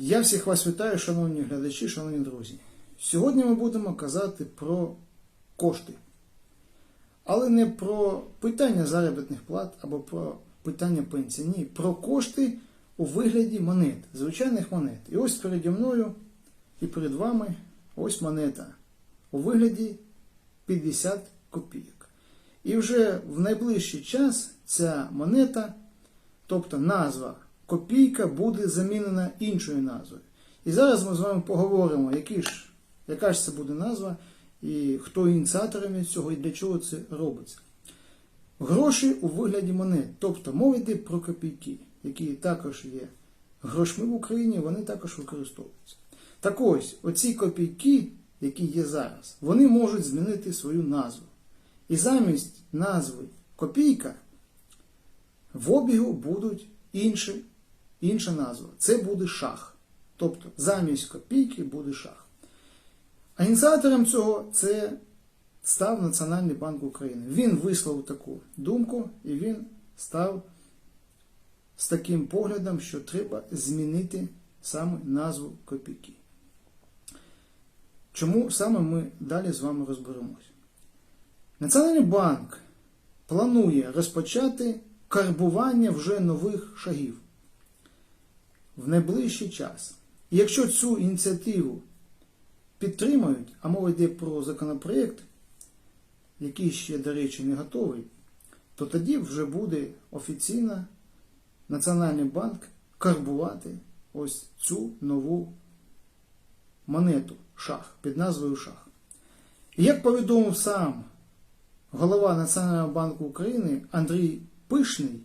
Я всіх вас вітаю, шановні глядачі, шановні друзі. Сьогодні ми будемо казати про кошти. Але не про питання заробітних плат або про питання пенсії. Ні, про кошти у вигляді монет, звичайних монет. І ось переді мною і перед вами ось монета у вигляді 50 копійок. І вже в найближчий час ця монета, тобто назва копійка, буде замінена іншою назвою. І зараз ми з вами поговоримо, які ж, яка ж це буде назва, і хто ініціаторами цього і для чого це робиться. Гроші у вигляді монет, тобто мова йде про копійки, які також є грошми в Україні, вони також використовуються. Так ось, оці копійки, які є зараз, вони можуть змінити свою назву. І замість назви копійка в обігу будуть інші, інша назва. Це буде шах. Тобто замість копійки буде шах. А ініціатором цього це став Національний банк України. Він висловив таку думку і він став з таким поглядом, що треба змінити саме назву копійки. Чому саме ми далі з вами розберемось? Національний банк планує розпочати карбування вже нових шагів в найближчий час. І якщо цю ініціативу підтримають, а мова йде про законопроєкт, який ще, до речі, не готовий, то тоді вже буде офіційно Національний банк карбувати ось цю нову монету шах під назвою шах. І як повідомив сам голова Національного банку України Андрій Пишний,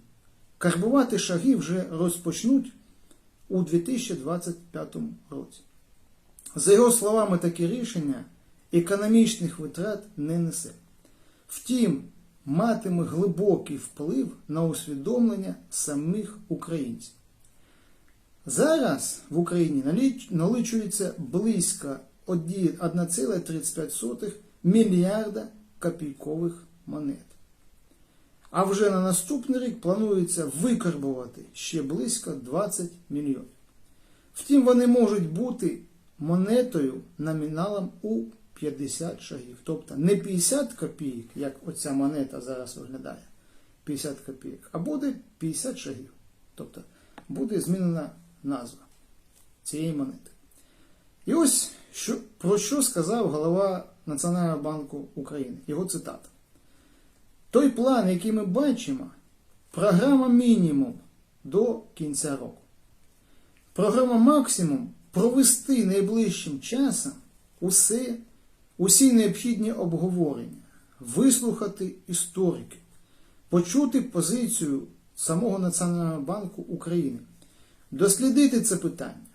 карбувати шаги вже розпочнуть у 2025 році. За його словами, таке рішення економічних витрат не несе. Втім, матиме глибокий вплив на усвідомлення самих українців. Зараз в Україні налічується близько 1,35 мільярда копійкових монет. А вже на наступний рік планується викарбувати ще близько 20 мільйонів. Втім, вони можуть бути монетою номіналом у 50 шагів. Тобто не 50 копійок, як оця монета зараз виглядає, 50 копійок, а буде 50 шагів. Тобто буде змінена назва цієї монети. І ось що, про що сказав голова Національного банку України. Його цитата. Той план, який ми бачимо, програма мінімум до кінця року. Програма максимум провести найближчим часом усе, усі необхідні обговорення, вислухати істориків, почути позицію самого Національного банку України, дослідити це питання.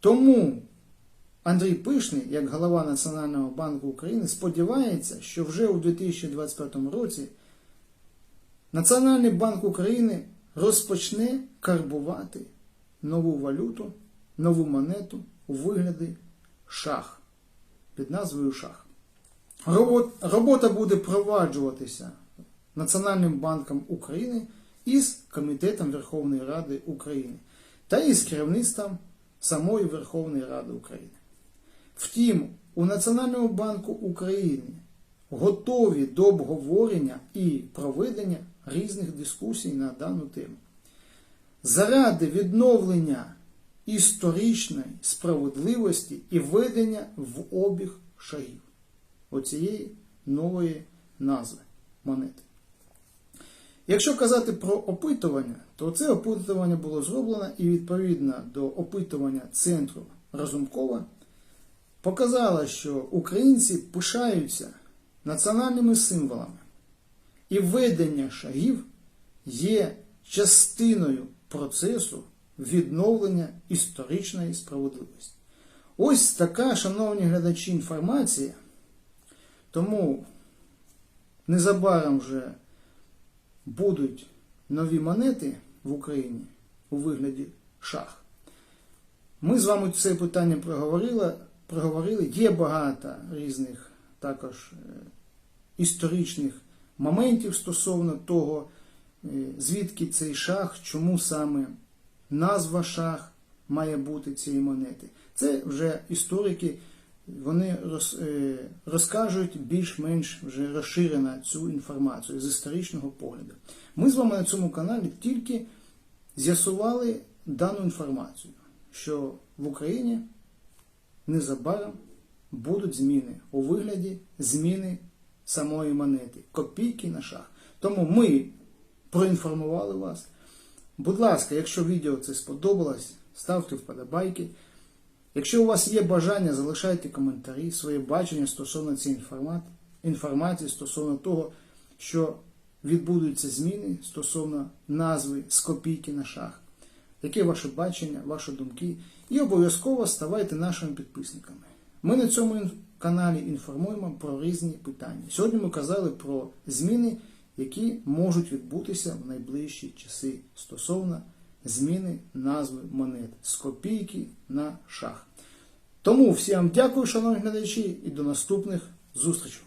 Тому Андрій Пишний, як голова Національного банку України, сподівається, що вже у 2025 році Національний банк України розпочне карбувати нову валюту, нову монету у вигляді шах під назвою шах. Робота буде проваджуватися Національним банком України із Комітетом Верховної Ради України та із керівництвом самої Верховної Ради України. Втім, у Національному банку України готові до обговорення і проведення різних дискусій на дану тему. Заради відновлення історичної справедливості і введення в обіг шагів оцієї нової назви монети. Якщо казати про опитування, то це опитування було зроблено і відповідно до опитування центру Разумкова показало, що українці пишаються національними символами, і введення шагів є частиною процесу відновлення історичної справедливості. Ось така, шановні глядачі, інформація. Тому незабаром вже будуть нові монети в Україні у вигляді шах. Ми з вами це питання проговорили. Проговорили. Є багато різних також історичних моментів стосовно того, звідки цей шах, чому саме назва шах, має бути цієї монети. Це вже історики вони е, розкажуть більш-менш вже розширено цю інформацію з історичного погляду. Ми з вами на цьому каналі тільки з'ясували дану інформацію, що в Україні незабаром будуть зміни у вигляді зміни самої монети, копійки на шах. Тому ми проінформували вас. Будь ласка, якщо відео це сподобалось, ставте вподобайки. Якщо у вас є бажання, залишайте коментарі, своє бачення стосовно цієї інформації, стосовно того, що відбудуться зміни стосовно назви з копійки на шах. Яке ваше бачення, ваші думки? І обов'язково ставайте нашими підписниками. Ми на цьому каналі інформуємо про різні питання. Сьогодні ми казали про зміни, які можуть відбутися в найближчі часи стосовно зміни назви монет з копійки на шах. Тому всім дякую, шановні глядачі, і до наступних зустрічей.